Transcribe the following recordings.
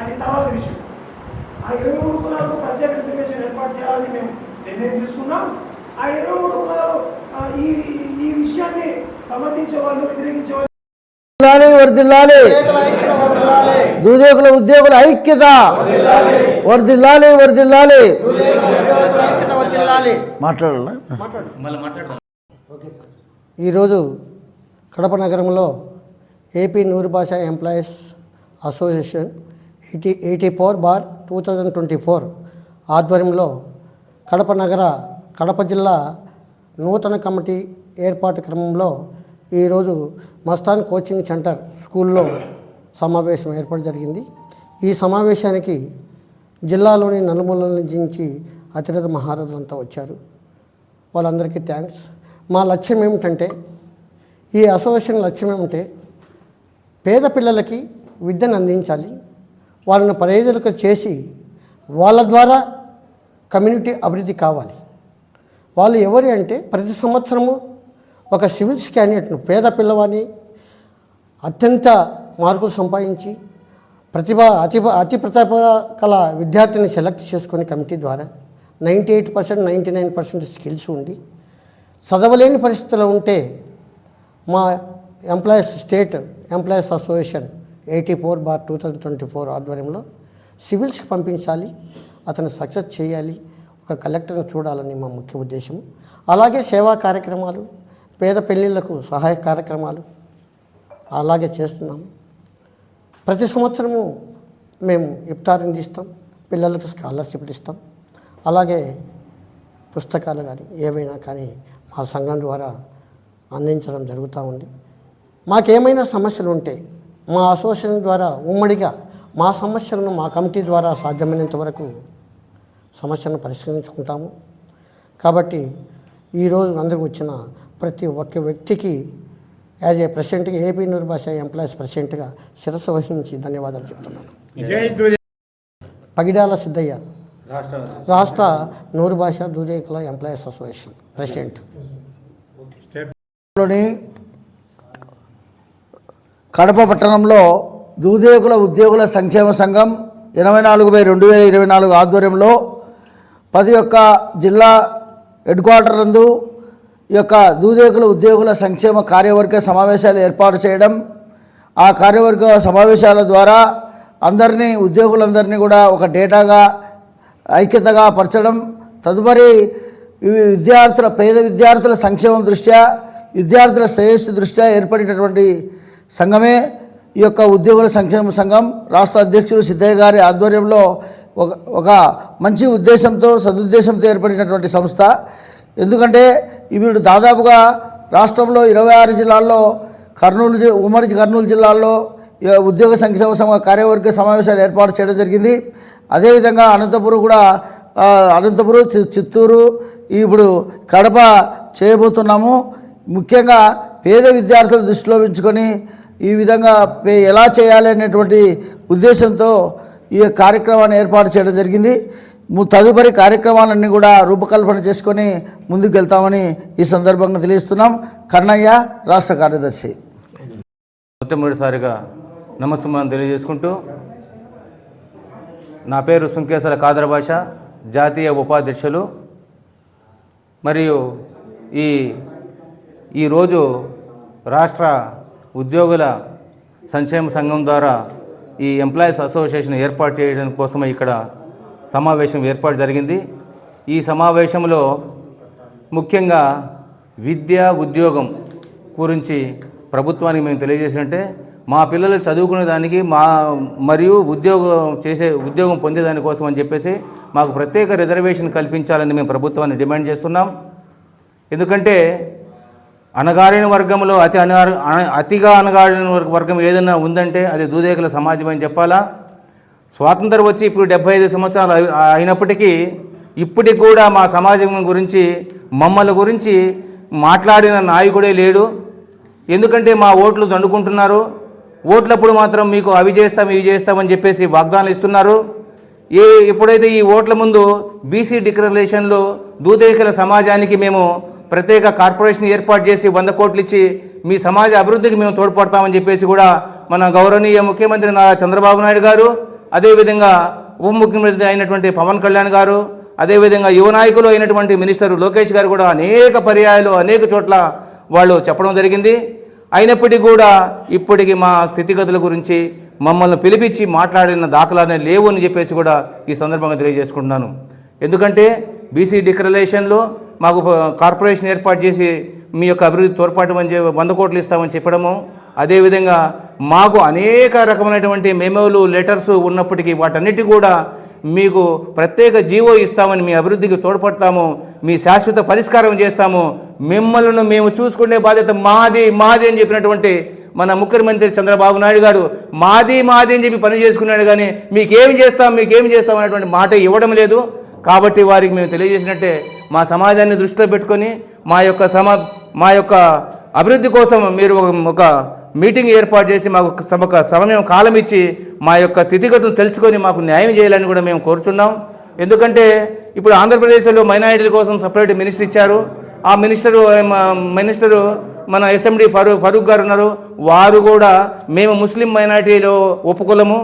అది తర్వాత విషయం. ఆ ఇరవై మూడు కులాలకు ప్రత్యేక రిజర్వేషన్ ఏర్పాటు చేయాలని మేము నిర్ణయం తీసుకున్నాం. ఆ ఇరవై మూడు కులాలు ఈ ఈ విషయాన్ని సమర్థించే వాళ్ళు వ్యతిరేకించే వాళ్ళు దూదేకుల ఉద్యోగుల ఐక్యత. వర్ధిల్లాలి వర్ధిల్లాలి మాట్లాడాలా ఈరోజు కడప నగరంలో AP Noor Basha employees association eighty eighty four bar two thousand twenty four ఆధ్వర్యంలో కడప నగర కడప జిల్లా నూతన కమిటీ ఏర్పాటు క్రమంలో ఈరోజు మస్తాన్ కోచింగ్ సెంటర్ స్కూల్లో సమావేశం ఏర్పాటు జరిగింది. ఈ సమావేశానికి జిల్లాలోని నలుమూల నుంచి అతిరథ మహారథులంతా వచ్చారు. వాళ్ళందరికీ థ్యాంక్స్ మా లక్ష్యం ఏమిటంటే ఈ అసోసియేషన్ లక్ష్యం ఏమిటంటే పేద పిల్లలకి విద్యను అందించాలి. వాళ్ళను ప్రయోజనకు చేసి వాళ్ళ ద్వారా కమ్యూనిటీ అభివృద్ధి కావాలి. వాళ్ళు ఎవరు అంటే ప్రతి సంవత్సరము ఒక సివిల్స్ క్యాండిడేట్ను పేద పిల్లవాడిని అత్యంత మార్కులు సంపాదించి ప్రతిభ అతి అతి ప్రతిభ కల విద్యార్థిని సెలెక్ట్ చేసుకునే కమిటీ ద్వారా ninety eight percent ninety nine percent skills ఉండి చదవలేని పరిస్థితుల్లో ఉంటే మా employees state employees association eighty four bar two thousand twenty four ఆధ్వర్యంలో సివిల్స్కి పంపించాలి అతను సక్సెస్ చేయాలి ఒక కలెక్టర్ని చూడాలని మా ముఖ్య ఉద్దేశం. అలాగే సేవా కార్యక్రమాలు పేద పెళ్ళిళ్ళకు సహాయ కార్యక్రమాలు అలాగే చేస్తున్నాము ప్రతి సంవత్సరము మేము ఇఫ్తార్ అందిస్తాం పిల్లలకు స్కాలర్షిప్లు ఇస్తాం. అలాగే పుస్తకాలు కానీ ఏమైనా కానీ మా సంఘం ద్వారా అందించడం జరుగుతూ ఉంది. మాకేమైనా సమస్యలు ఉంటే మా అసోసియేషన్ ద్వారా ఉమ్మడిగా మా సమస్యలను మా కమిటీ ద్వారా సాధ్యమైనంత వరకు సమస్యలను పరిష్కరించుకుంటాము. కాబట్టి ఈరోజు అందరికి వచ్చిన ప్రతి ఒక్క వ్యక్తికి యాజ్ ఏ ప్రెసిడెంట్గా ఏపీ నూరు భాష ఎంప్లాయీస్ ప్రెసిడెంట్గా శిరస్సు వహించి ధన్యవాదాలు చెప్తున్నాను. పగిడాల సిద్ధయ్య రాష్ట్ర నూరు భాష దూదేకుల ఎంప్లాయీస్ అసోసియేషన్ ప్రెసిడెంట్. లోని కడప పట్టణంలో దూదేకుల ఉద్యోగుల సంక్షేమ సంఘం ఇరవై నాలుగు బై రెండు వేల ఇరవై నాలుగు ఆధ్వర్యంలో పది యొక్క జిల్లా హెడ్ క్వార్టర్ నందు ఈ యొక్క దూదేకుల ఉద్యోగుల సంక్షేమ కార్యవర్గ సమావేశాలు ఏర్పాటు చేయడం ఆ కార్యవర్గ సమావేశాల ద్వారా అందరినీ ఉద్యోగులందరినీ కూడా ఒక డేటాగా ఐక్యతగా పరచడం తదుపరి విద్యార్థుల పేద విద్యార్థుల సంక్షేమం దృష్ట్యా విద్యార్థుల శ్రేయస్సు దృష్ట్యా ఏర్పడినటువంటి సంఘమే ఈ యొక్క ఉద్యోగుల సంక్షేమ సంఘం. రాష్ట్ర అధ్యక్షుడు సిద్ధయ్య గారి ఆధ్వర్యంలో ఒక ఒక మంచి ఉద్దేశంతో సదుద్దేశంతో ఏర్పడినటువంటి సంస్థ. ఎందుకంటే వీడు దాదాపుగా రాష్ట్రంలో ఇరవై ఆరు జిల్లాల్లో కర్నూలు ఉమ్మడి కర్నూలు జిల్లాల్లో ఉద్యోగ సంక్షేమ సంఘ కార్యవర్గ సమావేశాలు ఏర్పాటు చేయడం జరిగింది. అదేవిధంగా అనంతపురం కూడా అనంతపురం చి- చిత్తూరు ఇప్పుడు కడప చేయబోతున్నాము. ముఖ్యంగా పేద విద్యార్థులు దృష్టిలో ఉంచుకొని ఈ విధంగా ఎలా చేయాలి అనేటువంటి ఉద్దేశంతో ఈ కార్యక్రమాన్ని ఏర్పాటు చేయడం జరిగింది. తదుపరి కార్యక్రమాలన్నీ కూడా రూపకల్పన చేసుకొని ముందుకు వెళ్తామని ఈ సందర్భంగా తెలియస్తున్నాం కన్నయ్య రాష్ట్ర కార్యదర్శి. మొట్టమొదటిసారిగా నమస్కారం తెలియజేసుకుంటూ నా పేరు సుంకేశ్వర కాదర భాష జాతీయ ఉపాధ్యక్షులు. మరియు ఈ ఈరోజు రాష్ట్ర ఉద్యోగుల సంక్షేమ సంఘం ద్వారా ఈ ఎంప్లాయీస్ అసోసియేషన్ ఏర్పాటు చేయడం కోసమే ఇక్కడ సమావేశం ఏర్పాటు జరిగింది. ఈ సమావేశంలో ముఖ్యంగా విద్య ఉద్యోగం గురించి ప్రభుత్వానికి మేము తెలియజేసినట్టే మా పిల్లలు చదువుకునే దానికి మా మరియు ఉద్యోగం చేసే ఉద్యోగం పొందేదాని కోసం అని చెప్పేసి మాకు ప్రత్యేక రిజర్వేషన్ కల్పించాలని మేము ప్రభుత్వాన్ని డిమాండ్ చేస్తున్నాం. ఎందుకంటే అణగారిన వర్గంలో అతి అణగారు అతిగా అణగారిన వర్గ- వర్గం ఏదైనా ఉందంటే అది దూదేకుల సమాజం అని చెప్పాలా? స్వాతంత్రం వచ్చి ఇప్పుడు డెబ్బై ఐదు సంవత్సరాలు అయినప్పటికీ ఇప్పటికి కూడా మా సమాజం గురించి మమ్మల్ని గురించి మాట్లాడిన నాయకుడే లేడు. ఎందుకంటే మా ఓట్లు దండుకుంటున్నారు. ఓట్లప్పుడు మాత్రం మీకు అవి చేస్తాం ఇవి చేస్తామని చెప్పేసి వాగ్దానాలు ఇస్తున్నారు. ఏ ఎప్పుడైతే ఈ ఓట్ల ముందు బీసీ డిక్లరేషన్లో దూదేకల సమాజానికి మేము ప్రత్యేక కార్పొరేషన్ ఏర్పాటు చేసి వంద కోట్లు ఇచ్చి మీ సమాజ అభివృద్ధికి మేము తోడ్పడతామని చెప్పేసి కూడా మన గౌరవనీయ ముఖ్యమంత్రి నారా చంద్రబాబు నాయుడు గారు అదేవిధంగా ఉప ముఖ్యమంత్రి అయినటువంటి పవన్ కళ్యాణ్ గారు అదేవిధంగా యువ నాయకులు అయినటువంటి మినిస్టర్ లోకేష్ గారు కూడా అనేక పర్యాయాలు అనేక చోట్ల వాళ్ళు చెప్పడం జరిగింది. అయినప్పటికీ కూడా ఇప్పటికి మా స్థితిగతుల గురించి మమ్మల్ని పిలిపించి మాట్లాడిన దాఖలానే లేవు అని చెప్పేసి కూడా ఈ సందర్భంగా తెలియజేసుకుంటున్నాను. ఎందుకంటే బీసీ డిక్లరేషన్లో మాకు కార్పొరేషన్ ఏర్పాటు చేసి మీ యొక్క అభివృద్ధి తోడ్పాటు చెప్పి వంద కోట్లు ఇస్తామని చెప్పడము. అదేవిధంగా మాకు అనేక రకమైనటువంటి మెమోలు లెటర్స్ ఉన్నప్పటికీ వాటన్నిటి కూడా మీకు ప్రత్యేక జీవో ఇస్తామని మీ అభివృద్ధికి తోడ్పడతాము. మీ శాశ్వత పరిష్కారం చేస్తాము. మిమ్మల్ని మేము చూసుకునే బాధ్యత మాది మాది అని చెప్పినటువంటి మన ముఖ్యమంత్రి చంద్రబాబు నాయుడు గారు మాది మాది అని చెప్పి పని చేసుకున్నాడు కానీ మీకేమి చేస్తాం మీకేమి చేస్తాం అనేటువంటి మాట ఇవ్వడం లేదు. కాబట్టి వారికి మేము తెలియజేసినట్టే మా సమాజాన్ని దృష్టిలో పెట్టుకొని మా యొక్క సమ మా యొక్క అభివృద్ధి కోసం మీరు ఒక మీటింగ్ ఏర్పాటు చేసి మాకు ఒక ఒక సమయం కాలం ఇచ్చి మా యొక్క స్థితిగతులు తెలుసుకొని మాకు న్యాయం చేయాలని కూడా మేము కోరుచున్నాం. ఎందుకంటే ఇప్పుడు ఆంధ్రప్రదేశ్లో మైనారిటీల కోసం సపరేట్ మినిస్టర్ ఇచ్చారు. ఆ మినిస్టరు మినిస్టరు మన ఎస్ఎండి ఫరూక్ ఫరూక్ గారు ఉన్నారు. వారు కూడా మేము ముస్లిం మైనార్టీలో ఒప్పుకోలము.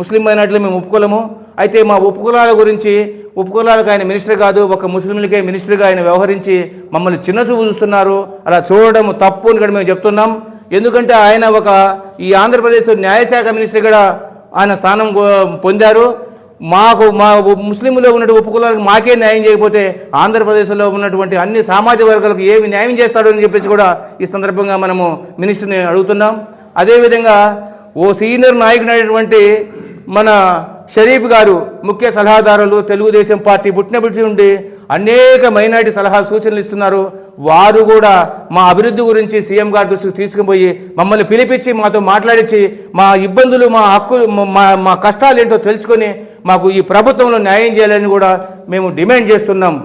ముస్లిం మైనార్టీలో మేము ఒప్పుకోలేము. అయితే మా ఉపకులాల గురించి ఉపకులాలకు ఆయన మినిస్టర్ కాదు ఒక ముస్లింలకే మినిస్టర్గా ఆయన వ్యవహరించి మమ్మల్ని చిన్న చూపు చూస్తున్నారు. అలా చూడడం తప్పు అని కూడా మేము చెప్తున్నాం. ఎందుకంటే ఆయన ఒక ఈ ఆంధ్రప్రదేశ్ న్యాయశాఖ మినిస్టర్ కూడా ఆయన స్థానం పొందారు. మాకు మా ముస్లింలో ఉన్న ఉపకులాలకు మాకే న్యాయం చేయకపోతే ఆంధ్రప్రదేశ్లో ఉన్నటువంటి అన్ని సామాజిక వర్గాలకు ఏమి న్యాయం చేస్తాడు అని చెప్పేసి కూడా ఈ సందర్భంగా మనము మినిస్టర్ని అడుగుతున్నాం. అదేవిధంగా ఓ సీనియర్ నాయకుడైనటువంటి మన షరీఫ్ గారు ముఖ్య సలహాదారులు తెలుగుదేశం పార్టీ పుట్టినప్పటి నుండి అనేక మైనారిటీ సలహా సూచనలు ఇస్తున్నారు. వారు కూడా మా అభివృద్ధి గురించి సీఎం గారి దృష్టికి తీసుకుపోయి మమ్మల్ని పిలిపించి మాతో మాట్లాడించి మా ఇబ్బందులు మా హక్కులు మా మా కష్టాలు ఏంటో తెలుసుకొని మాకు ఈ ప్రభుత్వంలో న్యాయం చేయాలని కూడా మేము డిమాండ్ చేస్తున్నాం.